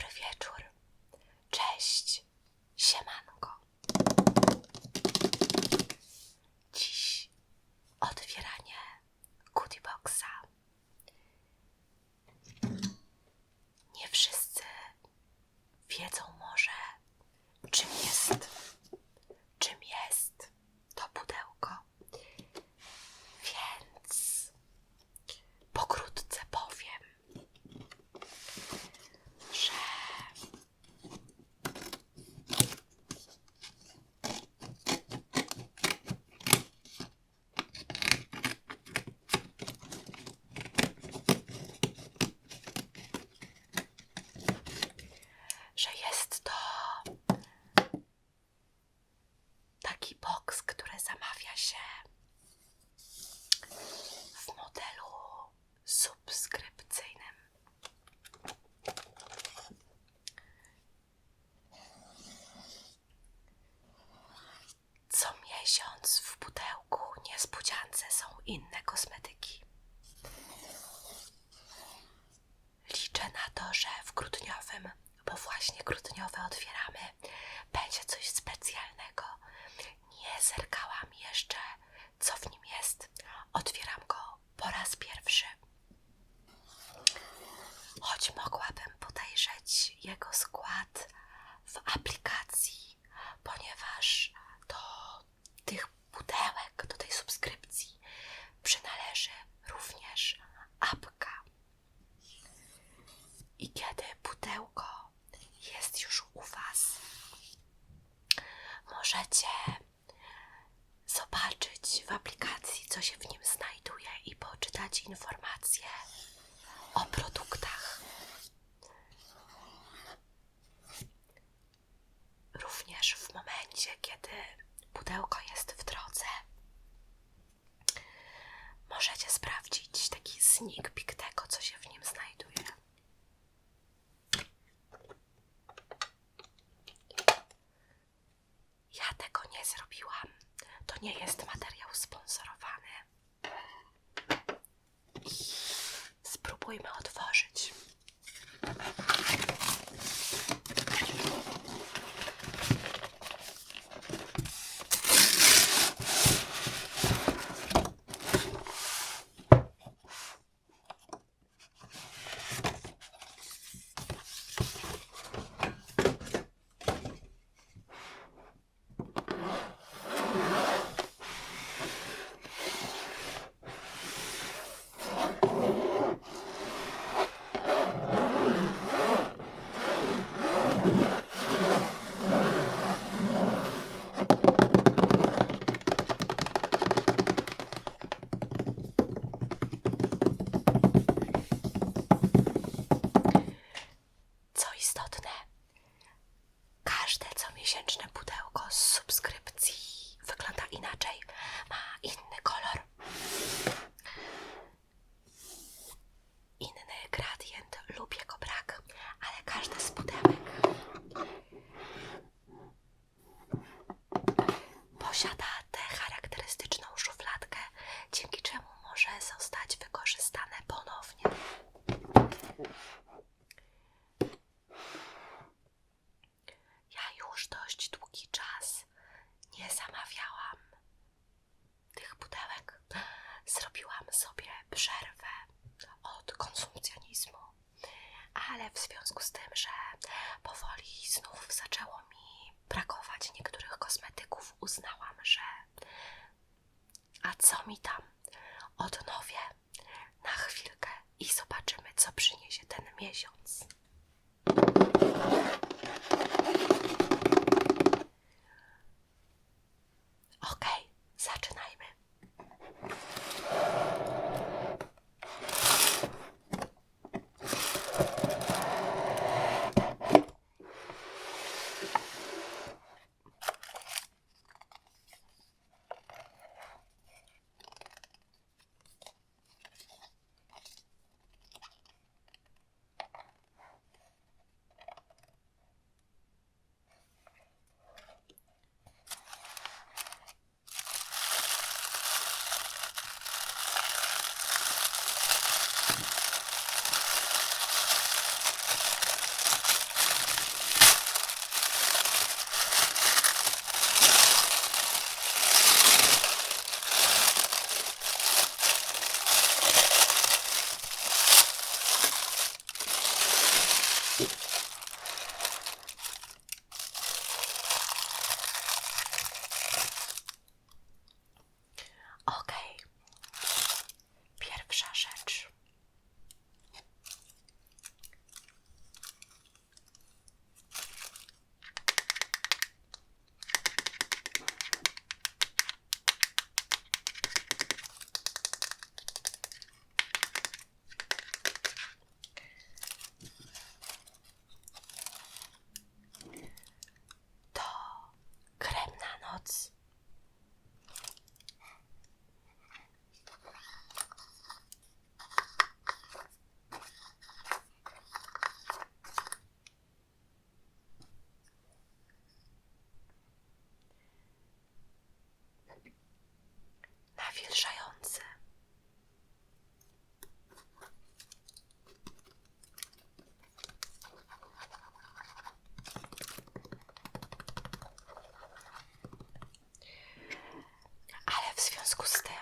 Dobry wieczór. Cześć. Siemanko. Inne sneak peek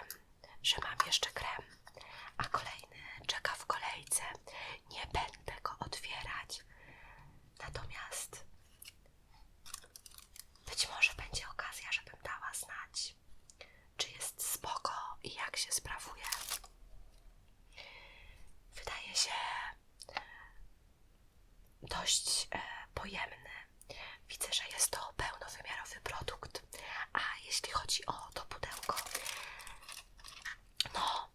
wiem, że mam jeszcze krem, a kolejny czeka w kolejce. Nie będę go otwierać. Natomiast być może będzie okazja, żebym dała znać, czy jest spoko i jak się sprawuje. Wydaje się dość e, pojemny. Widzę, że jest to pełnowymiarowy produkt. A jeśli chodzi o to pudełko, 闹。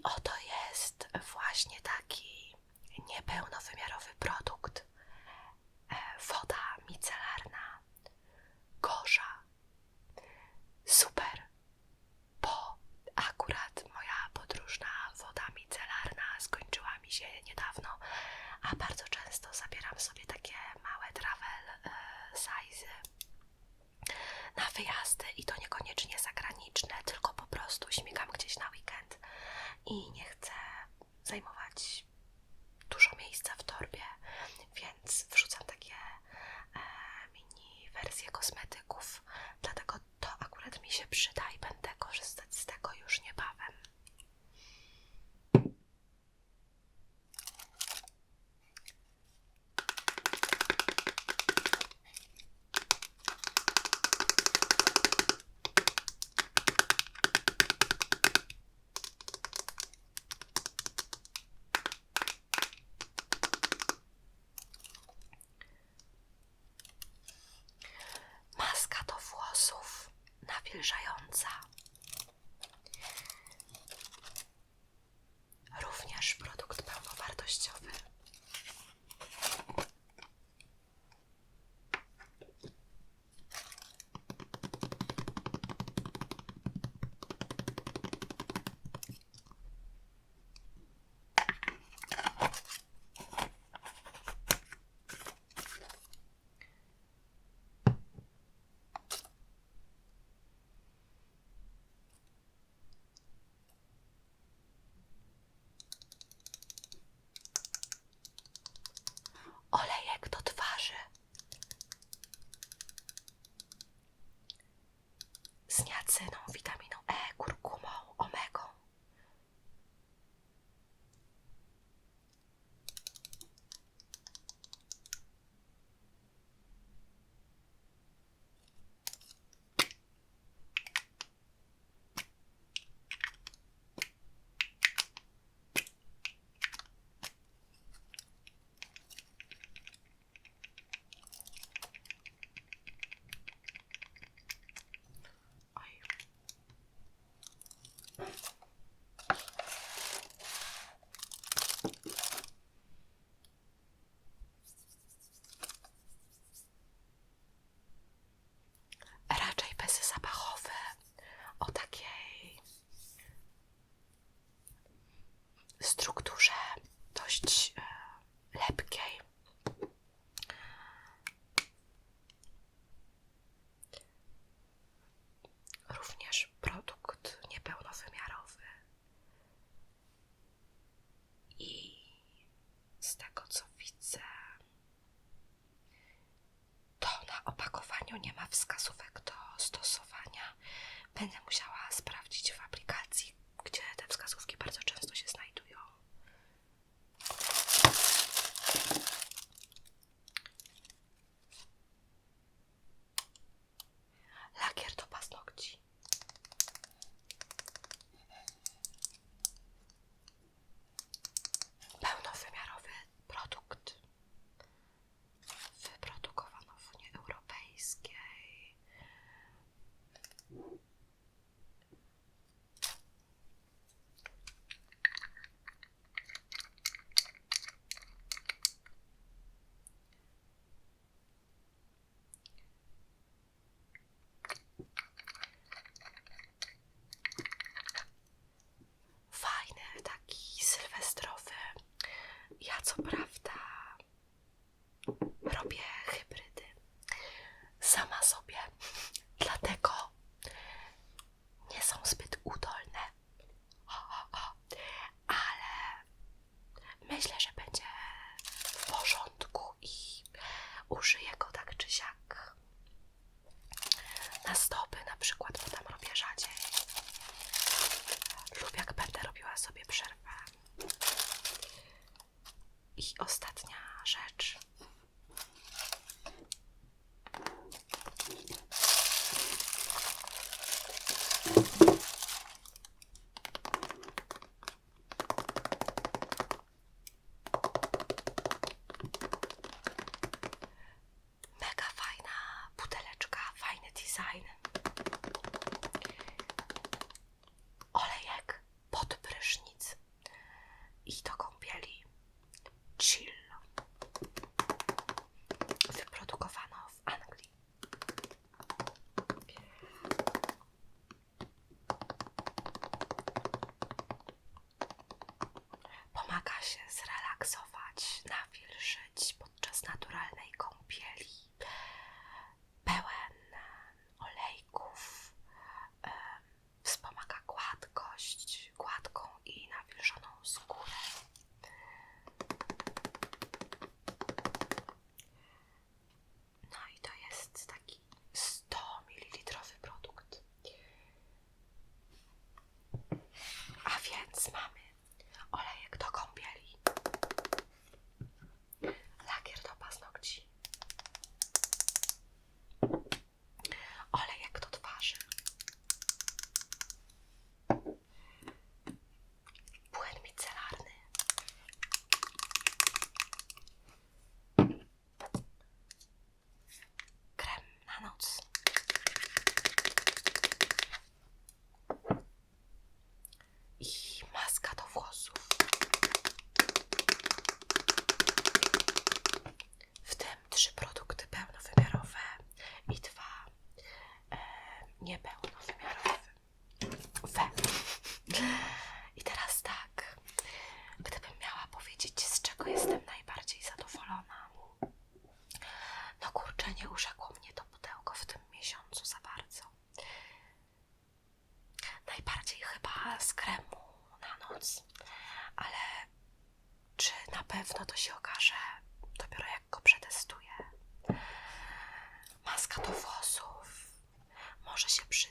I oto jest właśnie taki niepełnowymiarowy produkt. E, woda micelarna, gorza, super, bo akurat moja podróżna woda micelarna skończyła mi się niedawno, a bardzo często zabieram sobie takie małe travel e, size na wyjazdy i to niekoniecznie zagraniczne, tylko po prostu śmigam gdzieś na weekend i nie chcę zajmować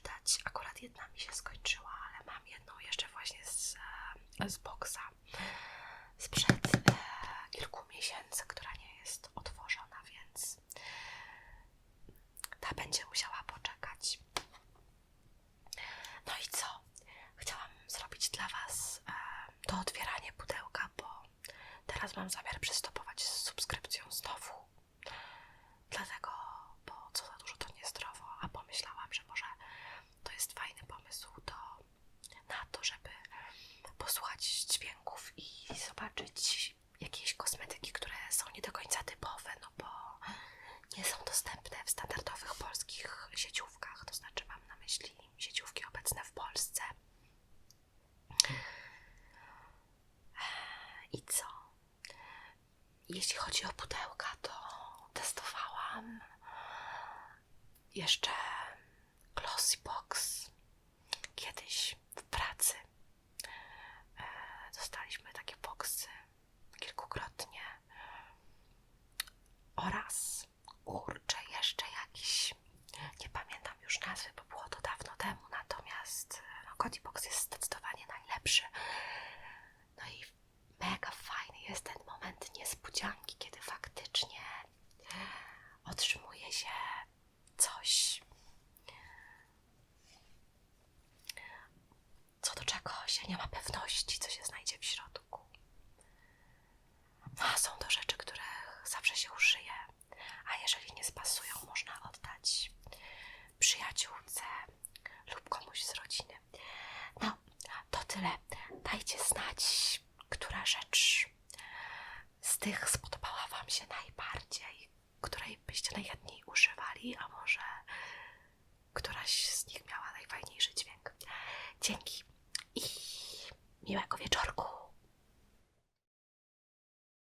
oddać. Akurat jedna mi się skończyła, ale mam jedną jeszcze właśnie z, e, z boksa sprzed e, kilku miesięcy, która nie jest otworzona, więc ta będzie musiała poczekać. No i co? Chciałam zrobić dla Was e, to otwieranie pudełka, bo teraz mam zamiar przystopować z subskrypcją znowu. Dlatego Miłego wieczorku.